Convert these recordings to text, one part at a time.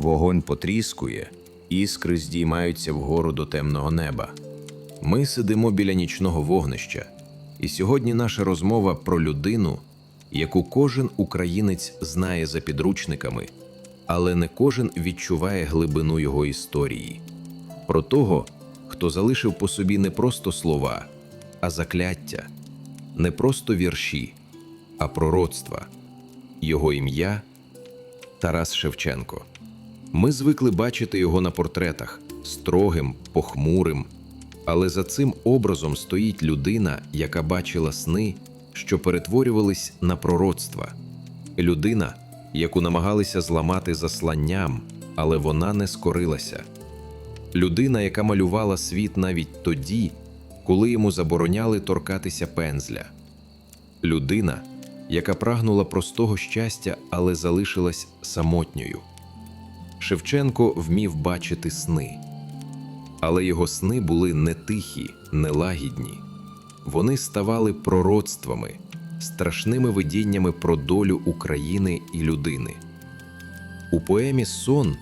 Вогонь потріскує, іскри здіймаються вгору до темного неба. Ми сидимо біля нічного вогнища, і сьогодні наша розмова про людину, яку кожен українець знає за підручниками, але не кожен відчуває глибину його історії. Про того, хто залишив по собі не просто слова, а закляття, не просто вірші, а пророцтва. Його ім'я Тарас Шевченко. Ми звикли бачити його на портретах строгим, похмурим, але за цим образом стоїть людина, яка бачила сни, що перетворювались на пророцтва, людина, яку намагалися зламати засланням, але вона не скорилася. Людина, яка малювала світ навіть тоді, коли йому забороняли торкатися пензля. Людина, яка прагнула простого щастя, але залишилась самотньою. Шевченко вмів бачити сни, але його сни були не тихі, не лагідні. Вони ставали пророцтвами, страшними видіннями про долю України і людини. У поемі Сон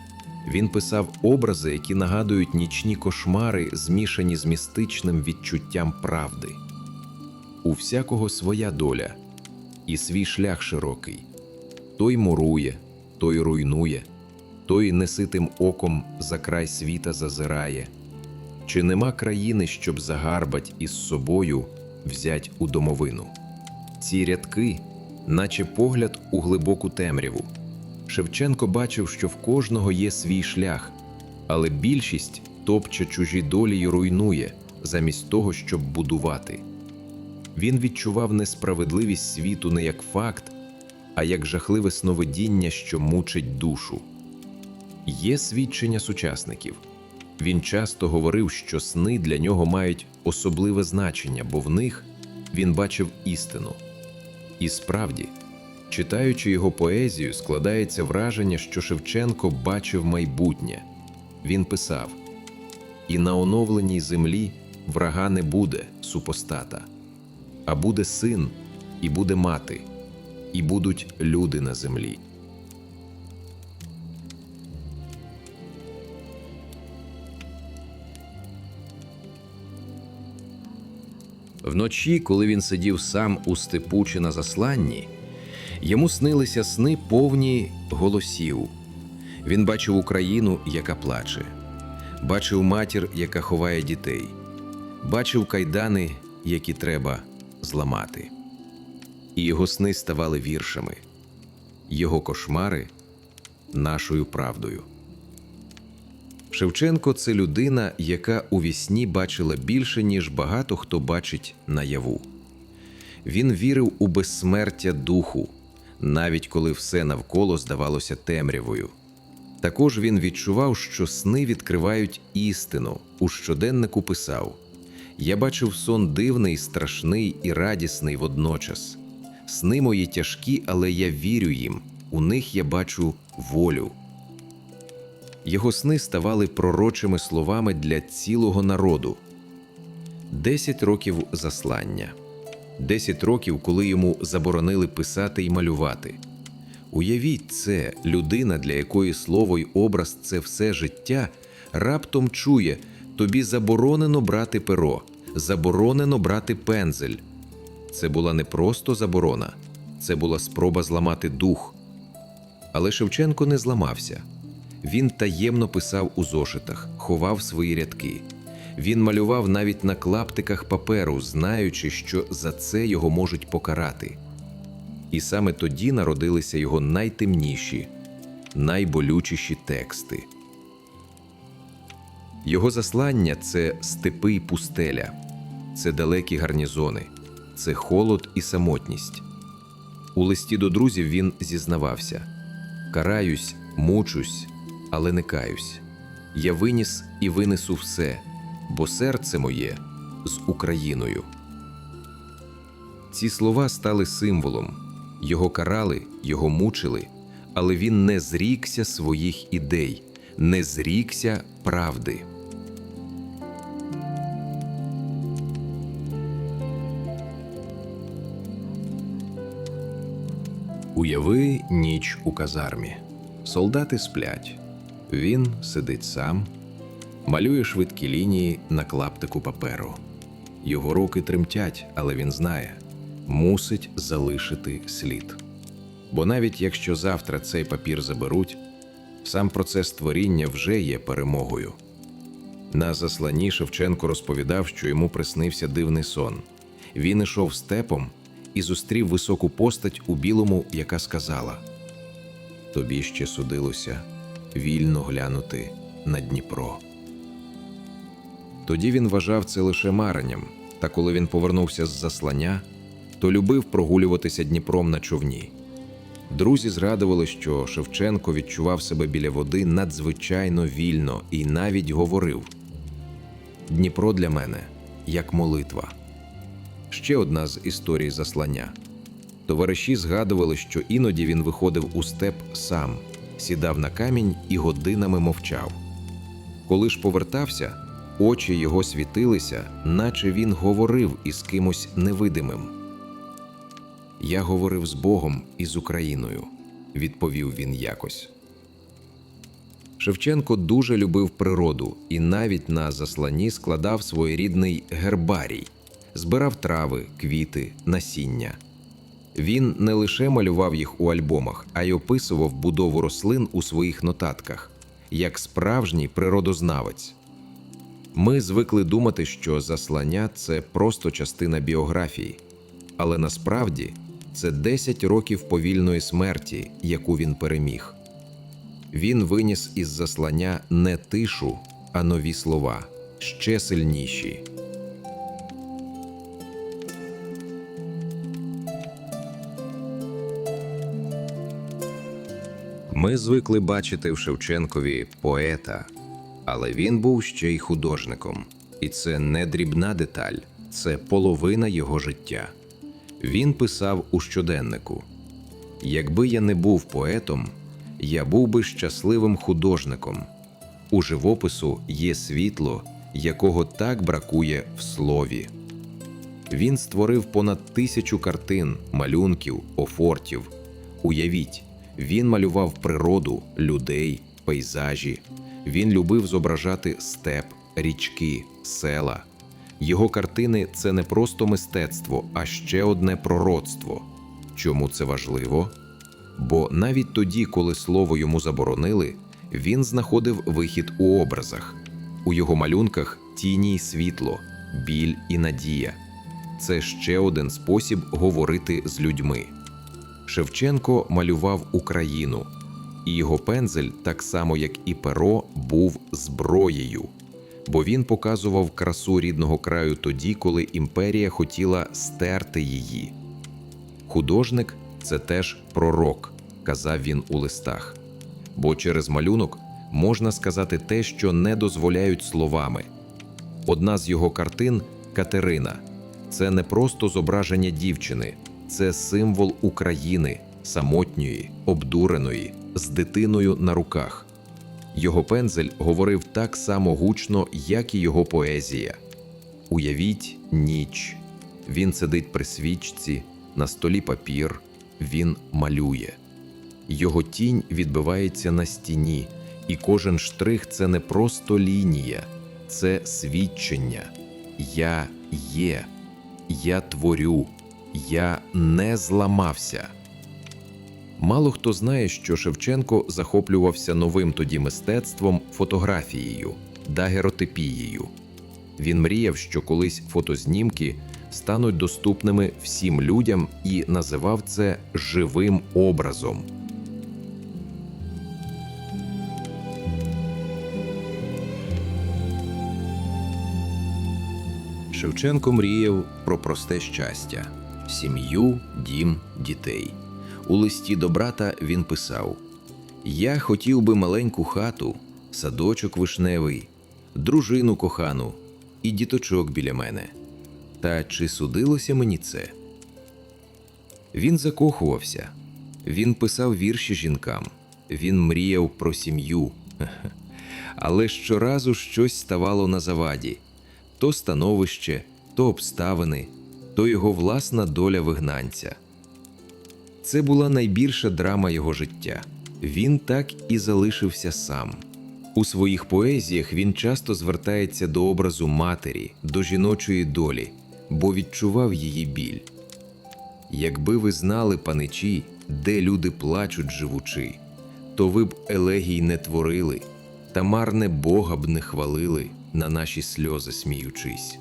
він писав образи, які нагадують нічні кошмари, змішані з містичним відчуттям правди. У всякого своя доля і свій шлях широкий. Той мурує, той руйнує, той неситим оком за край світа зазирає. Чи нема країни, щоб загарбать із собою взять у домовину? Ці рядки, наче погляд у глибоку темряву. Шевченко бачив, що в кожного є свій шлях, але більшість топче чужі долі й руйнує, замість того, щоб будувати. Він відчував несправедливість світу не як факт, а як жахливе сновидіння, що мучить душу. Є свідчення сучасників. Він часто говорив, що сни для нього мають особливе значення, бо в них він бачив істину. І справді, читаючи його поезію, складається враження, що Шевченко бачив майбутнє. Він писав: І на оновленій землі врага не буде супостата, а буде син, і буде мати, і будуть люди на землі. Вночі, коли він сидів сам у степу чи на засланні, йому снилися сни повні голосів. Він бачив Україну, яка плаче, бачив матір, яка ховає дітей, бачив кайдани, які треба зламати. І його сни ставали віршами, його кошмари нашою правдою. Шевченко це людина, яка у вісні бачила більше, ніж багато хто бачить наяву. Він вірив у безсмертя духу, навіть коли все навколо здавалося темрявою. Також він відчував, що сни відкривають істину. У щоденнику писав: Я бачив сон дивний, страшний і радісний водночас. Сни мої тяжкі, але я вірю їм. У них я бачу волю. Його сни ставали пророчими словами для цілого народу. Десять років заслання, десять років, коли йому заборонили писати і малювати. Уявіть це, людина, для якої слово й образ це все життя, раптом чує тобі заборонено брати перо, заборонено брати пензель. Це була не просто заборона, це була спроба зламати дух. Але Шевченко не зламався. Він таємно писав у зошитах, ховав свої рядки. Він малював навіть на клаптиках паперу, знаючи, що за це його можуть покарати. І саме тоді народилися його найтемніші, найболючіші тексти. Його заслання це степи й пустеля, це далекі гарнізони, це холод і самотність. У листі до друзів він зізнавався: Караюсь, мучусь, але не каюсь. Я виніс і винесу все, бо серце моє з Україною. Ці слова стали символом. Його карали, його мучили, але він не зрікся своїх ідей, не зрікся правди. Уяви ніч у казармі. Солдати сплять, Він сидить сам, малює швидкі лінії на клаптику паперу. Його руки тремтять, але він знає, мусить залишити слід. Бо навіть якщо завтра цей папір заберуть, сам процес творіння вже є перемогою. На засланні Шевченко розповідав, що йому приснився дивний сон. Він ішов степом і зустрів високу постать у білому, яка сказала: Тобі ще судилося вільно глянути на Дніпро. Тоді він вважав це лише маренням, та коли він повернувся з заслання, то любив прогулюватися Дніпром на човні. Друзі згадували, що Шевченко відчував себе біля води надзвичайно вільно і навіть говорив: Дніпро для мене як молитва. Ще одна з історій заслання. Товариші згадували, що іноді він виходив у степ сам, сідав на камінь і годинами мовчав. Коли ж повертався, очі його світилися, наче він говорив із кимось невидимим. Я говорив з Богом і з Україною, відповів він якось. Шевченко дуже любив природу і навіть на засланні складав своєрідний гербарій, збирав трави, квіти, насіння. Він не лише малював їх у альбомах, а й описував будову рослин у своїх нотатках, як справжній природознавець. Ми звикли думати, що заслання це просто частина біографії, але насправді це 10 років повільної смерті, яку він переміг. Він виніс із заслання не тишу, а нові слова, ще сильніші. Ми звикли бачити в Шевченкові поета, але він був ще й художником. І це не дрібна деталь, це половина його життя. Він писав у щоденнику: Якби я не був поетом, я був би щасливим художником. У живопису є світло, якого так бракує в слові. Він створив понад тисячу картин, малюнків, офортів. Уявіть, він малював природу, людей, пейзажі. Він любив зображати степ, річки, села. Його картини це не просто мистецтво, а ще одне пророцтво. Чому це важливо? Бо навіть тоді, коли слово йому заборонили, він знаходив вихід у образах. У його малюнках тіні й світло, біль і надія. Це ще один спосіб говорити з людьми. Шевченко малював Україну, і його пензель, так само як і перо, був зброєю, бо він показував красу рідного краю тоді, коли імперія хотіла стерти її. Художник це теж пророк, казав він у листах. Бо через малюнок можна сказати те, що не дозволяють словами. Одна з його картин Катерина це не просто зображення дівчини, це символ України, самотньої, обдуреної, з дитиною на руках. Його пензель говорив так само гучно, як і його поезія. Уявіть ніч. Він сидить при свічці, на столі папір, він малює. Його тінь відбивається на стіні, і кожен штрих це не просто лінія, це свідчення. Я є, я творю, я не зламався. Мало хто знає, що Шевченко захоплювався новим тоді мистецтвом фотографією, дагеротипією. Він мріяв, що колись фотознімки стануть доступними всім людям і називав це живим образом. Шевченко мріяв про просте щастя, сім'ю, дім, дітей. У листі до брата він писав: Я хотів би маленьку хату, садочок вишневий, дружину кохану і діточок біля мене. Та чи судилося мені це? Він закохувався, він писав вірші жінкам, він мріяв про сім'ю. Але щоразу щось ставало на заваді то становище, то обставини, то його власна доля вигнанця. Це була найбільша драма його життя. Він так і залишився сам, У своїх поезіях він часто звертається до образу матері, до жіночої долі, бо відчував її біль. Якби ви знали, паничі, де люди плачуть живучи, то ви б елегій не творили, та марне Бога б не хвалили, на наші сльози сміючись.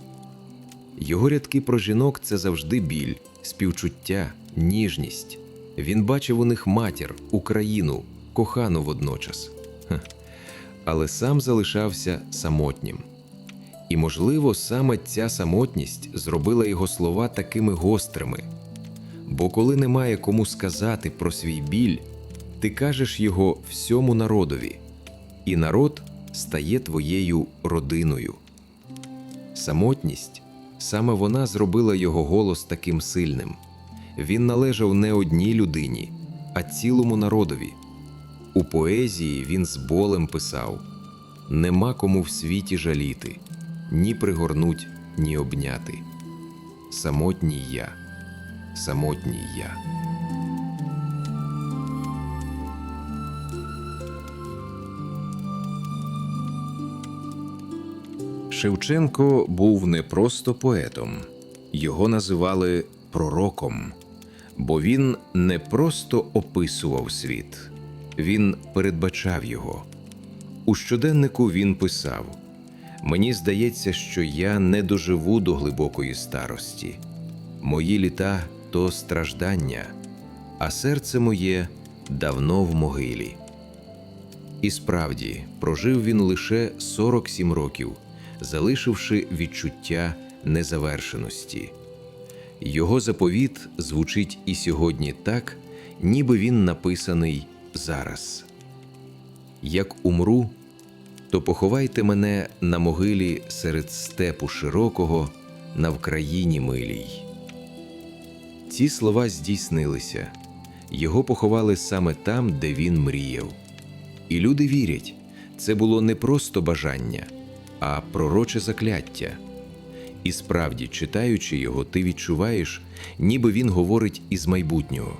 Його рядки про жінок це завжди біль, співчуття, ніжність. Він бачив у них матір, Україну, кохану водночас. Але сам залишався самотнім. І, можливо, саме ця самотність зробила його слова такими гострими. Бо коли немає кому сказати про свій біль, ти кажеш його всьому народові, і народ стає твоєю родиною. Самотність саме вона зробила його голос таким сильним. Він належав не одній людині, а цілому народові. У поезії він з болем писав: Нема кому в світі жаліти, ні пригорнуть, ні обняти. Самотній я, самотній я. Шевченко був не просто поетом, його називали пророком, бо він не просто описував світ, він передбачав його. У щоденнику він писав: Мені здається, що я не доживу до глибокої старості. Мої літа то страждання, а серце моє давно в могилі. І справді прожив він лише 47 років, залишивши відчуття незавершеності. Його заповіт звучить і сьогодні так, ніби він написаний зараз. Як умру, то поховайте мене на могилі серед степу широкого на Вкраїні милій. Ці слова здійснилися. Його поховали саме там, де він мріяв. І люди вірять, це було не просто бажання, а пророче закляття. І справді, читаючи його, ти відчуваєш, ніби він говорить із майбутнього.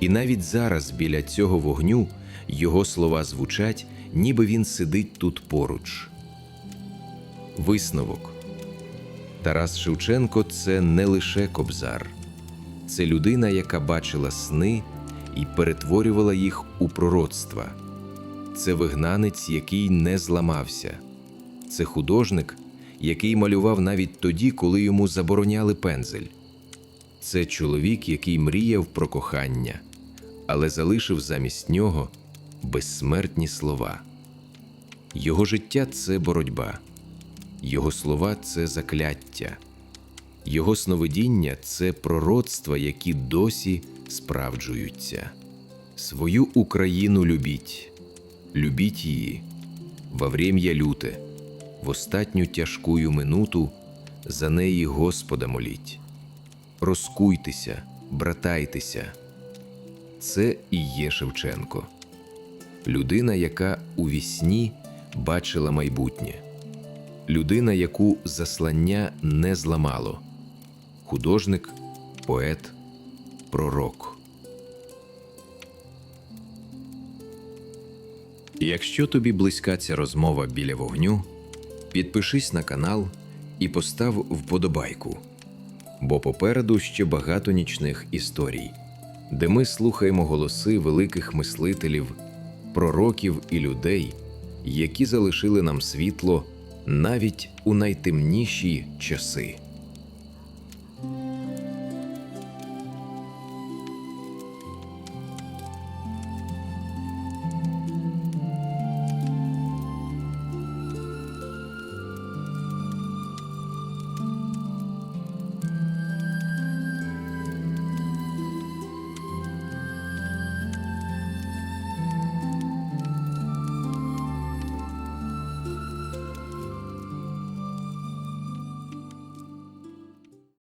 І навіть зараз біля цього вогню його слова звучать, ніби він сидить тут поруч. Висновок Тарас Шевченко це не лише кобзар, це людина, яка бачила сни і перетворювала їх у пророцтва. Це вигнанець, який не зламався, це художник, який малював навіть тоді, коли йому забороняли пензель. Це чоловік, який мріяв про кохання, але залишив замість нього безсмертні слова. Його життя це боротьба, його слова це закляття, його сновидіння це пророцтва, які досі справджуються. Свою Україну любіть, любіть її во врем'я люте, в остатню тяжкую минуту за неї Господа моліть. Розкуйтеся, братайтеся. Це і є Шевченко, людина, яка у вісні бачила майбутнє, людина, яку заслання не зламало, художник, поет, пророк. Якщо тобі близька ця розмова біля вогню, підпишись на канал і постав вподобайку, бо попереду ще багато нічних історій, де ми слухаємо голоси великих мислителів, пророків і людей, які залишили нам світло навіть у найтемніші часи.